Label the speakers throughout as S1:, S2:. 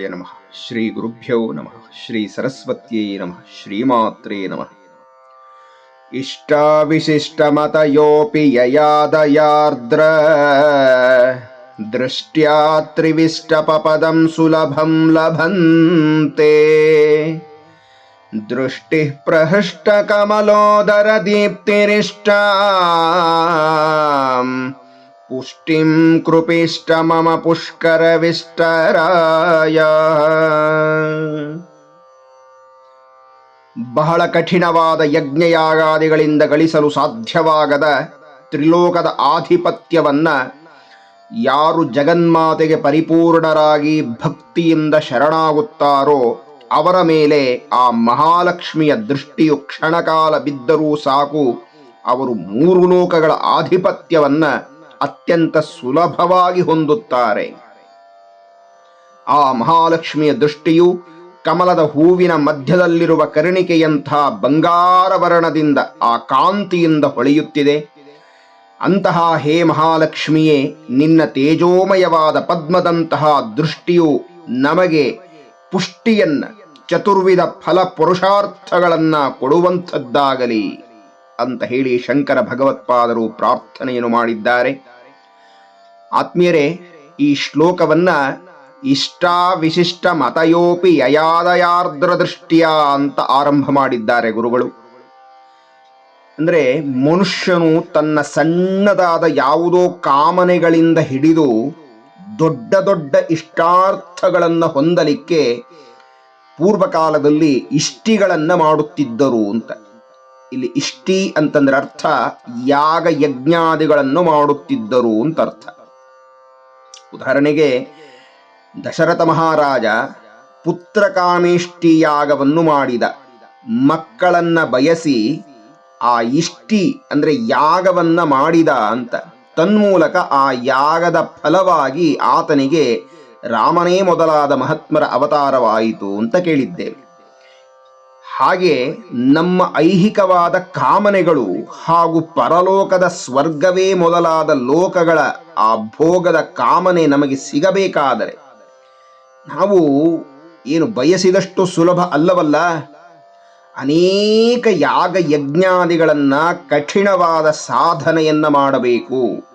S1: य नमः। श्रीगुरुभ्यो नमः। श्रीसरस्वत्यै नमः। श्रीमात्रे नमः। इष्टाविशिष्टमतयोऽपि ययादयार्द्र। दृष्ट्या त्रिविष्टपपदं सुलभं लभन्ते। दृष्टिः प्रहृष्टकमलोदरदीप्तिरिष्टा ಲಭಂತೆ कृपिष्ट मम ಪುಷ್ಕರವಿಷ್ಟರಾಯ ಬಹಳ ಕಠಿಣವಾದ ಯಜ್ಞಯಾಗಾದಿಗಳಿಂದ ಗಳಿಸಲು ಸಾಧ್ಯವಾಗದ ತ್ರಿಲೋಕದ ಆಧಿಪತ್ಯವನ್ನ ಯಾರು ಜಗನ್ಮಾತೆಗೆ ಪರಿಪೂರ್ಣರಾಗಿ ಭಕ್ತಿಯಿಂದ ಶರಣಾಗುತ್ತಾರೋ ಅವರ ಮೇಲೆ ಆ ಮಹಾಲಕ್ಷ್ಮಿಯ ದೃಷ್ಟಿಯು ಕ್ಷಣಕಾಲ ಬಿದ್ದರೂ ಸಾಕು, ಅವರು ಮೂರು ಲೋಕಗಳ ಆಧಿಪತ್ಯವನ್ನ ಅತ್ಯಂತ ಸುಲಭವಾಗಿ ಹೊಂದುತ್ತಾರೆ. ಆ ಮಹಾಲಕ್ಷ್ಮಿಯ ದೃಷ್ಟಿಯು ಕಮಲದ ಹೂವಿನ ಮಧ್ಯದಲ್ಲಿರುವ ಕರ್ಣಿಕೆಯಂಥ ಬಂಗಾರ ವರ್ಣದಿಂದ ಆ ಕಾಂತಿಯಿಂದ ಹೊಳೆಯುತ್ತಿದೆ. ಅಂತಹ ಹೇ ಮಹಾಲಕ್ಷ್ಮಿಯೇ, ನಿನ್ನ ತೇಜೋಮಯವಾದ ಪದ್ಮದಂತಹ ದೃಷ್ಟಿಯು ನಮಗೆ ಪುಷ್ಟಿಯನ್ನ, ಚತುರ್ವಿಧ ಫಲ ಪುರುಷಾರ್ಥಗಳನ್ನ ಕೊಡುವಂಥದ್ದಾಗಲಿ ಅಂತ ಹೇಳಿ ಶಂಕರ ಭಗವತ್ಪಾದರು ಪ್ರಾರ್ಥನೆಯನ್ನು ಮಾಡಿದ್ದಾರೆ. ಆತ್ಮೀಯರೇ, ಈ ಶ್ಲೋಕವನ್ನ ಇಷ್ಟ ವಿಶಿಷ್ಟ ಮತಯೋಪಿ ಯಯಾದಯಾರ್ದ್ರ ದೃಷ್ಟಿಯ ಅಂತ ಆರಂಭ ಮಾಡಿದ್ದಾರೆ ಗುರುಗಳು. ಅಂದ್ರೆ ಮನುಷ್ಯನು ತನ್ನ ಸಣ್ಣದಾದ ಯಾವುದೋ ಕಾಮನೆಗಳಿಂದ ಹಿಡಿದು ದೊಡ್ಡ ದೊಡ್ಡ ಇಷ್ಟಾರ್ಥಗಳನ್ನು ಹೊಂದಲಿಕ್ಕೆ ಪೂರ್ವಕಾಲದಲ್ಲಿ ಇಷ್ಟಿಗಳನ್ನು ಮಾಡುತ್ತಿದ್ದರು ಅಂತ. ಇಲ್ಲಿ ಇಷ್ಟಿ ಅಂತಂದ್ರೆ ಅರ್ಥ ಯಾಗ ಯಜ್ಞಾದಿಗಳನ್ನು ಮಾಡುತ್ತಿದ್ದರು ಅಂತ ಅರ್ಥ. ಉದಾಹರಣೆಗೆ, ದಶರಥ ಮಹಾರಾಜ ಪುತ್ರಕಾಮೇಷ್ಟಿ ಯಾಗವನ್ನು ಮಾಡಿದ. ಮಕ್ಕಳನ್ನ ಬಯಸಿ ಆ ಇಷ್ಟಿ ಅಂದ್ರೆ ಯಾಗವನ್ನ ಮಾಡಿದ ಅಂತ. ತನ್ಮೂಲಕ ಆ ಯಾಗದ ಫಲವಾಗಿ ಆತನಿಗೆ ರಾಮನೇ ಮೊದಲಾದ ಮಹಾತ್ಮರ ಅವತಾರವಾಯಿತು ಅಂತ ಕೇಳಿದ್ದೇವೆ. ಹಾಗೆ ನಮ್ಮ ಐಹಿಕವಾದ ಕಾಮನೆಗಳು ಹಾಗೂ ಪರಲೋಕದ ಸ್ವರ್ಗವೇ ಮೊದಲಾದ ಲೋಕಗಳ ಆ ಭೋಗದ ಕಾಮನೆ ನಮಗೆ ಸಿಗಬೇಕಾದರೆ ನಾವು ಏನು ಬಯಸಿದಷ್ಟು ಸುಲಭ ಅಲ್ಲವಲ್ಲ? ಅನೇಕ ಯಾಗ ಯಜ್ಞಾದಿಗಳನ್ನ ಕಠಿಣವಾದ ಸಾಧನೆಯನ್ನ ಮಾಡಬೇಕು.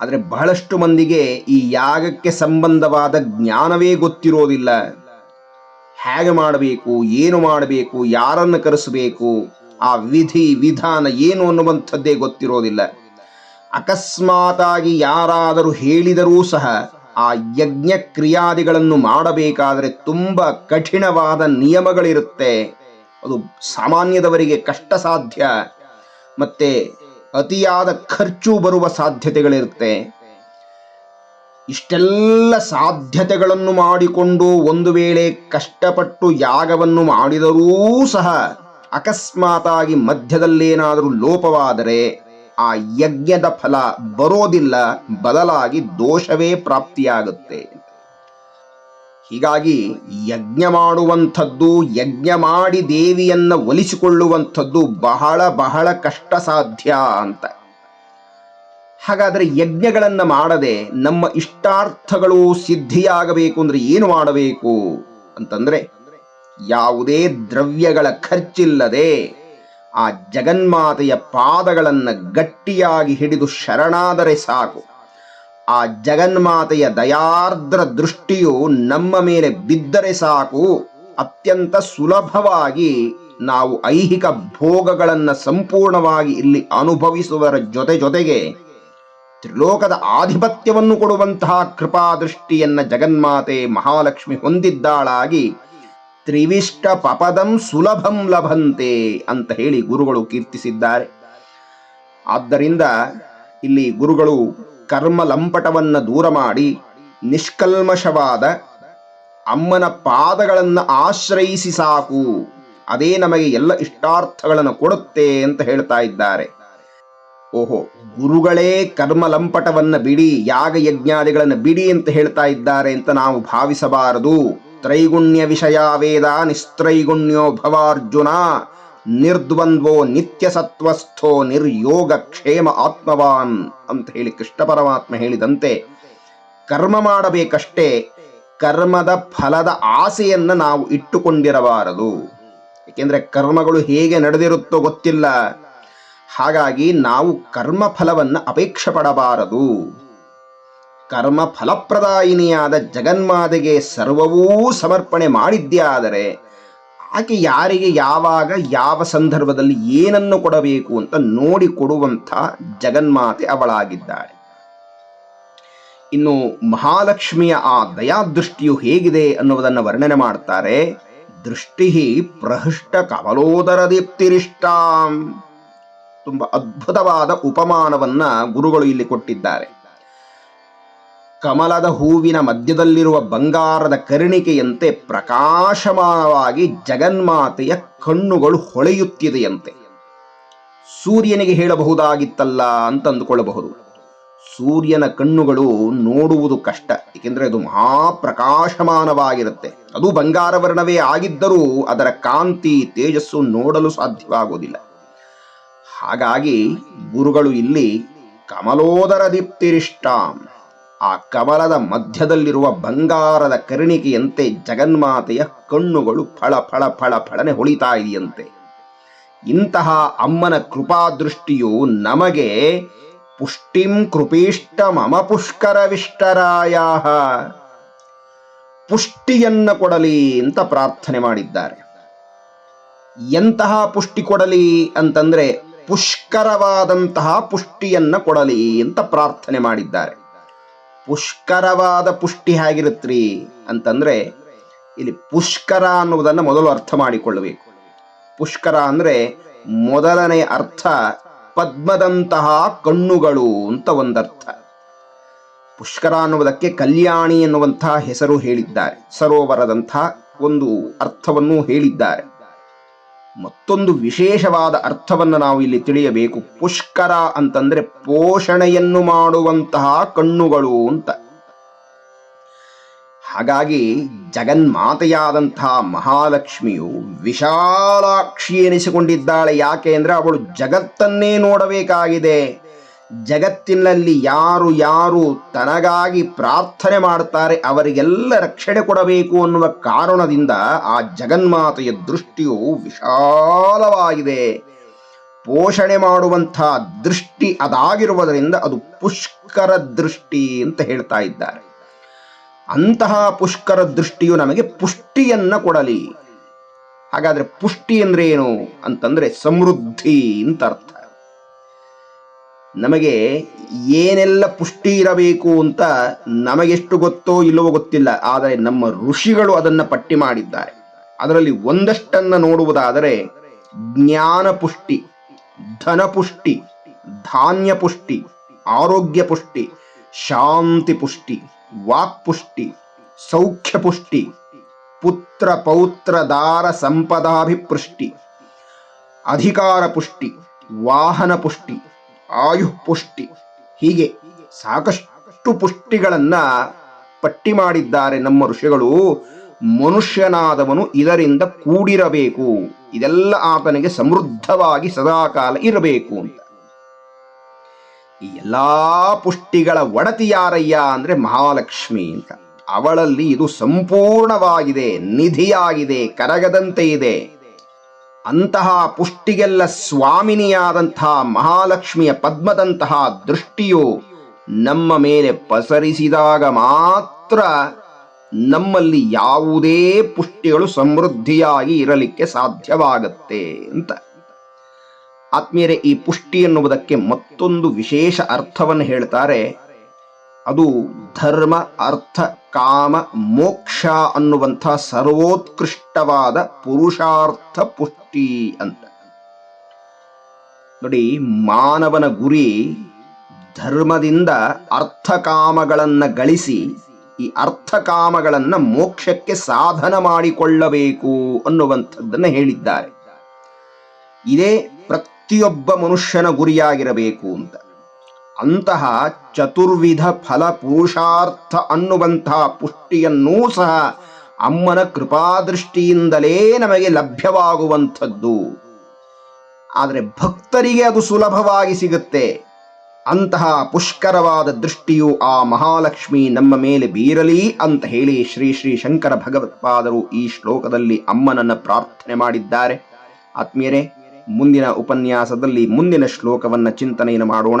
S1: ಆದರೆ ಬಹಳಷ್ಟು ಮಂದಿಗೆ ಈ ಯಾಗಕ್ಕೆ ಸಂಬಂಧವಾದ ಜ್ಞಾನವೇ ಗೊತ್ತಿರೋದಿಲ್ಲ. ಹೇಗೆ ಮಾಡಬೇಕು, ಏನು ಮಾಡಬೇಕು, ಯಾರನ್ನು ಕರೆಸಬೇಕು, ಆ ವಿಧಿ, ವಿಧಾನ ಏನು ಅನ್ನುವಂಥದ್ದೇ ಗೊತ್ತಿರೋದಿಲ್ಲ. ಅಕಸ್ಮಾತಾಗಿ ಯಾರಾದರೂ ಹೇಳಿದರೂ ಸಹ ಆ ಯಜ್ಞ ಕ್ರಿಯಾದಿಗಳನ್ನು ಮಾಡಬೇಕಾದರೆ ತುಂಬ ಕಠಿಣವಾದ ನಿಯಮಗಳಿರುತ್ತೆ. ಅದು ಸಾಮಾನ್ಯದವರಿಗೆ ಕಷ್ಟ ಸಾಧ್ಯ ಮತ್ತೆ ಅತಿಯಾದ ಖರ್ಚು ಬರುವ ಸಾಧ್ಯತೆಗಳಿರುತ್ತೆ. ಇಷ್ಟೆಲ್ಲ ಸಾಧ್ಯತೆಗಳನ್ನು ಮಾಡಿಕೊಂಡು ಒಂದು ವೇಳೆ ಕಷ್ಟಪಟ್ಟು ಯಾಗವನ್ನು ಮಾಡಿದರೂ ಸಹ ಅಕಸ್ಮಾತಾಗಿ ಮಧ್ಯದಲ್ಲೇನಾದರೂ ಲೋಪವಾದರೆ ಆ ಯಜ್ಞದ ಫಲ ಬರೋದಿಲ್ಲ, ಬದಲಾಗಿ ದೋಷವೇ ಪ್ರಾಪ್ತಿಯಾಗುತ್ತೆ. ಹೀಗಾಗಿ ಯಜ್ಞ ಮಾಡುವಂಥದ್ದು, ಯಜ್ಞ ಮಾಡಿ ದೇವಿಯನ್ನು ಒಲಿಸಿಕೊಳ್ಳುವಂಥದ್ದು ಬಹಳ ಬಹಳ ಕಷ್ಟ ಸಾಧ್ಯ ಅಂತ. ಹಾಗಾದರೆ ಯಜ್ಞಗಳನ್ನು ಮಾಡದೆ ನಮ್ಮ ಇಷ್ಟಾರ್ಥಗಳು ಸಿದ್ಧಿಯಾಗಬೇಕು ಅಂದರೆ ಏನು ಮಾಡಬೇಕು? ಅಂತಂದರೆ ಯಾವುದೇ ದ್ರವ್ಯಗಳ ಖರ್ಚಿಲ್ಲದೆ ಆ ಜಗನ್ಮಾತೆಯ ಪಾದಗಳನ್ನು ಗಟ್ಟಿಯಾಗಿ ಹಿಡಿದು ಶರಣಾದರೆ ಸಾಕು. ಆ ಜಗನ್ಮಾತೆಯ ದಯಾರ್ದ್ರ ದೃಷ್ಟಿಯು ನಮ್ಮ ಮೇಲೆ ಬಿದ್ದರೆ ಸಾಕು. ಅತ್ಯಂತ ಸುಲಭವಾಗಿ ನಾವು ಐಹಿಕ ಭೋಗಗಳನ್ನು ಸಂಪೂರ್ಣವಾಗಿ ಇಲ್ಲಿ ಅನುಭವಿಸುವರ ಜೊತೆ ಜೊತೆಗೆ ತ್ರಿಲೋಕದ ಆಧಿಪತ್ಯವನ್ನು ಕೊಡುವಂತಹ ಕೃಪಾದೃಷ್ಟಿಯನ್ನ ಜಗನ್ಮಾತೆ ಮಹಾಲಕ್ಷ್ಮಿ ಹೊಂದಿದ್ದಾಳಾಗಿ ತ್ರಿವಿಷ್ಟ ಪಪದಂ ಸುಲಭಂ ಲಭಂತೆ ಅಂತ ಹೇಳಿ ಗುರುಗಳು ಕೀರ್ತಿಸಿದ್ದಾರೆ. ಆದ್ದರಿಂದ ಇಲ್ಲಿ ಗುರುಗಳು ಕರ್ಮ ಲಂಪಟವನ್ನು ದೂರ ಮಾಡಿ ನಿಷ್ಕಲ್ಮಶವಾದ ಅಮ್ಮನ ಪಾದಗಳನ್ನು ಆಶ್ರಯಿಸಿ ಸಾಕು, ಅದೇ ನಮಗೆ ಎಲ್ಲ ಇಷ್ಟಾರ್ಥಗಳನ್ನು ಕೊಡುತ್ತೆ ಅಂತ ಹೇಳ್ತಾ ಇದ್ದಾರೆ. ಓಹೋ ಗುರುಗಳೇ ಕರ್ಮ ಲಂಪಟವನ್ನ ಬಿಡಿ, ಯಾಗ ಯಜ್ಞಾದಿಗಳನ್ನು ಬಿಡಿ ಅಂತ ಹೇಳ್ತಾ ಇದ್ದಾರೆ ಅಂತ ನಾವು ಭಾವಿಸಬಾರದು. ತ್ರೈಗುಣ್ಯ ವಿಷಯ ವೇದ ನಿಸ್ತ್ರೈಗುಣ್ಯೋ ಭವಾರ್ಜುನ, ನಿರ್ದ್ವಂದ್ವೋ ನಿತ್ಯ ಸತ್ವಸ್ಥೋ ನಿರ್ಯೋಗ ಕ್ಷೇಮ ಆತ್ಮವಾನ್ ಅಂತ ಹೇಳಿ ಕೃಷ್ಣ ಪರಮಾತ್ಮ ಹೇಳಿದಂತೆ ಕರ್ಮ ಮಾಡಬೇಕಷ್ಟೇ ಕರ್ಮದ ಫಲದ ಆಸೆಯನ್ನು ನಾವು ಇಟ್ಟುಕೊಂಡಿರಬಾರದು. ಏಕೆಂದರೆ ಕರ್ಮಗಳು ಹೇಗೆ ನಡೆದಿರುತ್ತೋ ಗೊತ್ತಿಲ್ಲ. ಹಾಗಾಗಿ ನಾವು ಕರ್ಮಫಲವನ್ನು ಅಪೇಕ್ಷೆ ಪಡಬಾರದು. ಕರ್ಮ ಫಲಪ್ರದಾಯಿನಿಯಾದ ಜಗನ್ಮಾತೆಗೆ ಸರ್ವವೂ ಸಮರ್ಪಣೆ ಮಾಡಿದ್ದೇ ಆಕೆ ಯಾರಿಗೆ ಯಾವಾಗ ಯಾವ ಸಂದರ್ಭದಲ್ಲಿ ಏನನ್ನು ಕೊಡಬೇಕು ಅಂತ ನೋಡಿ ಕೊಡುವಂಥ ಜಗನ್ಮಾತೆ ಅವಳಾಗಿದ್ದಾಳೆ. ಇನ್ನು ಮಹಾಲಕ್ಷ್ಮಿಯ ಆ ದಯಾದೃಷ್ಟಿಯು ಹೇಗಿದೆ ಅನ್ನುವುದನ್ನು ವರ್ಣನೆ ಮಾಡ್ತಾರೆ ದೃಷ್ಟಿ ಪ್ರಹೃಷ್ಟ ಕಮಲೋದರ ದೀಪ್ತಿರಿಷ್ಟಾಂ ತುಂಬಾ ಅದ್ಭುತವಾದ ಉಪಮಾನವನ್ನ ಗುರುಗಳು ಇಲ್ಲಿ ಕೊಟ್ಟಿದ್ದಾರೆ. ಕಮಲದ ಹೂವಿನ ಮಧ್ಯದಲ್ಲಿರುವ ಬಂಗಾರದ ಕರ್ಣಿಕೆಯಂತೆ ಪ್ರಕಾಶಮಾನವಾಗಿ ಜಗನ್ಮಾತೆಯ ಕಣ್ಣುಗಳು ಹೊಳೆಯುತ್ತಿದೆಯಂತೆ. ಸೂರ್ಯನಿಗೆ ಹೇಳಬಹುದಾಗಿತ್ತಲ್ಲ ಅಂತ ಅಂದುಕೊಳ್ಳಬಹುದು ಸೂರ್ಯನ ಕಣ್ಣುಗಳು ನೋಡುವುದು ಕಷ್ಟ, ಏಕೆಂದರೆ ಅದು ಮಹಾಪ್ರಕಾಶಮಾನವಾಗಿರುತ್ತೆ. ಅದು ಬಂಗಾರವರ್ಣವೇ ಆಗಿದ್ದರೂ ಅದರ ಕಾಂತಿ, ತೇಜಸ್ಸು ನೋಡಲು ಸಾಧ್ಯವಾಗುವುದಿಲ್ಲ. ಹಾಗಾಗಿ ಗುರುಗಳು ಇಲ್ಲಿ ಕಮಲೋದರ ದೀಪ್ತಿರಿಷ್ಟಾಂ. ಆ ಕಮಲದ ಮಧ್ಯದಲ್ಲಿರುವ ಬಂಗಾರದ ಕರ್ಣಿಕೆಯಂತೆ ಜಗನ್ಮಾತೆಯ ಕಣ್ಣುಗಳು ಫಳ ಫಳ ಫಳ ಫಳನೆ ಹೊಳಿತಾ ಇದೆಯಂತೆ. ಇಂತಹ ಅಮ್ಮನ ಕೃಪಾದೃಷ್ಟಿಯು ನಮಗೆ ಪುಷ್ಟಿಂ ಕೃಪೀಷ್ಟ ಮಮ ಪುಷ್ಕರವಿಷ್ಟರಾಯ ಪುಷ್ಟಿಯನ್ನ ಕೊಡಲಿ ಅಂತ ಪ್ರಾರ್ಥನೆ ಮಾಡಿದ್ದಾರೆ. ಎಂತಹ ಪುಷ್ಟಿ ಕೊಡಲಿ ಅಂತಂದ್ರೆ ಪುಷ್ಕರವಾದಂತಹ ಪುಷ್ಟಿಯನ್ನ ಕೊಡಲಿ ಅಂತ ಪ್ರಾರ್ಥನೆ ಮಾಡಿದ್ದಾರೆ. ಪುಷ್ಕರವಾದ ಪುಷ್ಟಿ ಹೇಗಿರುತ್ತ್ರಿ ಅಂತಂದ್ರೆ, ಇಲ್ಲಿ ಪುಷ್ಕರ ಅನ್ನುವುದನ್ನು ಮೊದಲು ಅರ್ಥ ಮಾಡಿಕೊಳ್ಳಬೇಕು. ಪುಷ್ಕರ ಅಂದ್ರೆ ಮೊದಲನೇ ಅರ್ಥ ಪದ್ಮದಂತಹ ಕಣ್ಣುಗಳು ಅಂತ ಒಂದರ್ಥ. ಪುಷ್ಕರ ಅನ್ನುವುದಕ್ಕೆ ಕಲ್ಯಾಣಿ ಎನ್ನುವಂತಹ ಹೆಸರು ಹೇಳಿದ್ದಾರೆ. ಸರೋವರದಂತಹ ಒಂದು ಅರ್ಥವನ್ನು ಹೇಳಿದ್ದಾರೆ. ಮತ್ತೊಂದು ವಿಶೇಷವಾದ ಅರ್ಥವನ್ನು ನಾವು ಇಲ್ಲಿ ತಿಳಿಯಬೇಕು. ಪುಷ್ಕರ ಅಂತಂದ್ರೆ ಪೋಷಣೆಯನ್ನು ಮಾಡುವಂತಹ ಕಣ್ಣುಗಳು ಅಂತ. ಹಾಗಾಗಿ ಜಗನ್ಮಾತೆಯಾದಂತಹ ಮಹಾಲಕ್ಷ್ಮಿಯು ವಿಶಾಲಾಕ್ಷಿ ಎನಿಸಿಕೊಂಡಿದ್ದಾಳೆ. ಯಾಕೆ ಅಂದ್ರೆ ಅವಳು ಜಗತ್ತನ್ನೇ ನೋಡಬೇಕಾಗಿದೆ. ಜಗತ್ತಿನಲ್ಲಿ ಯಾರು ಯಾರು ತನಗಾಗಿ ಪ್ರಾರ್ಥನೆ ಮಾಡ್ತಾರೆ ಅವರಿಗೆಲ್ಲ ರಕ್ಷಣೆ ಕೊಡಬೇಕು ಅನ್ನುವ ಕಾರಣದಿಂದ ಆ ಜಗನ್ಮಾತೆಯ ದೃಷ್ಟಿಯು ವಿಶಾಲವಾಗಿದೆ. ಪೋಷಣೆ ಮಾಡುವಂತಹ ದೃಷ್ಟಿ ಅದಾಗಿರುವುದರಿಂದ ಅದು ಪುಷ್ಕರ ದೃಷ್ಟಿ ಅಂತ ಹೇಳ್ತಾ ಇದ್ದಾರೆ. ಅಂತಹ ಪುಷ್ಕರ ದೃಷ್ಟಿಯು ನಮಗೆ ಪುಷ್ಟಿಯನ್ನ ಕೊಡಲಿ. ಹಾಗಾದ್ರೆ ಪುಷ್ಟಿ ಅಂದ್ರೆ ಏನು ಅಂತಂದ್ರೆ ಸಮೃದ್ಧಿ ಅಂತ ಅರ್ಥ. ನಮಗೆ ಏನೆಲ್ಲ ಪುಷ್ಟಿ ಇರಬೇಕು ಅಂತ ನಮಗೆಷ್ಟು ಗೊತ್ತೋ ಇಲ್ಲವೋ ಗೊತ್ತಿಲ್ಲ. ಆದರೆ ನಮ್ಮ ಋಷಿಗಳು ಅದನ್ನು ಪಟ್ಟಿ ಮಾಡಿದ್ದಾರೆ. ಅದರಲ್ಲಿ ಒಂದಷ್ಟನ್ನು ನೋಡುವುದಾದರೆ ಜ್ಞಾನ ಪುಷ್ಟಿ, ಧನ ಪುಷ್ಟಿ, ಧಾನ್ಯ ಪುಷ್ಟಿ, ಆರೋಗ್ಯ ಪುಷ್ಟಿ, ಶಾಂತಿ ಪುಷ್ಟಿ, ವಾಕ್ ಪುಷ್ಟಿ, ಸೌಖ್ಯ ಪುಷ್ಟಿ, ಪುತ್ರ ಪೌತ್ರ ದಾರ ಸಂಪದಾಭಿಪೃಷ್ಟಿ, ಅಧಿಕಾರ ಪುಷ್ಟಿ, ವಾಹನ ಪುಷ್ಟಿ ಆಯು ಪುಷ್ಟಿ ಹೀಗೆ ಸಾಕಷ್ಟು ಪುಷ್ಟಿಗಳನ್ನ ಪಟ್ಟಿ ಮಾಡಿದ್ದಾರೆ ನಮ್ಮ ಋಷಿಗಳು. ಮನುಷ್ಯನಾದವನು ಇದರಿಂದ ಕೂಡಿರಬೇಕು. ಇದೆಲ್ಲ ಆತನಿಗೆ ಸಮೃದ್ಧವಾಗಿ ಸದಾಕಾಲ ಇರಬೇಕು ಅಂತ. ಈ ಎಲ್ಲಾ ಪುಷ್ಟಿಗಳ ಒಡತಿ ಯಾರಯ್ಯ ಅಂದ್ರೆ ಮಹಾಲಕ್ಷ್ಮಿ ಅಂತ. ಅವಳಲ್ಲಿ ಇದು ಸಂಪೂರ್ಣವಾಗಿದೆ, ನಿಧಿಯಾಗಿದೆ, ಕರಗದಂತೆ ಇದೆ. ಅಂತಹ ಪುಷ್ಟಿಗೆಲ್ಲ ಸ್ವಾಮಿನಿಯಾದಂತಹ ಮಹಾಲಕ್ಷ್ಮಿಯ ಪದ್ಮದಂತಹ ದೃಷ್ಟಿಯು ನಮ್ಮ ಮೇಲೆ ಪಸರಿಸಿದಾಗ ಮಾತ್ರ ನಮ್ಮಲ್ಲಿ ಯಾವುದೇ ಪುಷ್ಟಿಗಳು ಸಮೃದ್ಧಿಯಾಗಿ ಇರಲಿಕ್ಕೆ ಸಾಧ್ಯವಾಗತ್ತೆ ಅಂತ. ಆತ್ಮೀಯರೇ, ಈ ಪುಷ್ಟಿ ಎನ್ನುವುದಕ್ಕೆ ಮತ್ತೊಂದು ವಿಶೇಷ ಅರ್ಥವನ್ನು ಹೇಳ್ತಾರೆ. ಅದು ಧರ್ಮ, ಅರ್ಥ, ಕಾಮ, ಮೋಕ್ಷ ಅನ್ನುವಂಥ ಸರ್ವೋತ್ಕೃಷ್ಟವಾದ ಪುರುಷಾರ್ಥ ಪುಷ್ಟಿ ಅಂತ. ನೋಡಿ, ಮಾನವನ ಗುರಿ ಧರ್ಮದಿಂದ ಅರ್ಥಕಾಮಗಳನ್ನು ಗಳಿಸಿ, ಈ ಅರ್ಥಕಾಮಗಳನ್ನು ಮೋಕ್ಷಕ್ಕೆ ಸಾಧನ ಮಾಡಿಕೊಳ್ಳಬೇಕು ಅನ್ನುವಂಥದ್ದನ್ನು ಹೇಳಿದ್ದಾರೆ. ಇದೇ ಪ್ರತಿಯೊಬ್ಬ ಮನುಷ್ಯನ ಗುರಿಯಾಗಿರಬೇಕು ಅಂತ. ಅಂತಹ ಚತುರ್ವಿಧ ಫಲ ಪುರುಷಾರ್ಥ ಅನ್ನುವಂತಹ ಪುಷ್ಟಿಯನ್ನೂ ಸಹ ಅಮ್ಮನ ಕೃಪಾದೃಷ್ಟಿಯಿಂದಲೇ ನಮಗೆ ಲಭ್ಯವಾಗುವಂಥದ್ದು. ಆದರೆ ಭಕ್ತರಿಗೆ ಅದು ಸುಲಭವಾಗಿ ಸಿಗುತ್ತೆ. ಅಂತಹ ಪುಷ್ಕರವಾದ ದೃಷ್ಟಿಯು ಆ ಮಹಾಲಕ್ಷ್ಮಿ ನಮ್ಮ ಮೇಲೆ ಬೀರಲಿ ಅಂತ ಹೇಳಿ ಶ್ರೀ ಶ್ರೀ ಶಂಕರ ಭಗವತ್ಪಾದರು ಈ ಶ್ಲೋಕದಲ್ಲಿ ಅಮ್ಮನನ್ನು ಪ್ರಾರ್ಥನೆ ಮಾಡಿದ್ದಾರೆ. ಆತ್ಮೀಯರೇ, ಮುಂದಿನ ಉಪನ್ಯಾಸದಲ್ಲಿ ಮುಂದಿನ ಶ್ಲೋಕವನ್ನು ಚಿಂತನೆಯನ್ನು ಮಾಡೋಣ.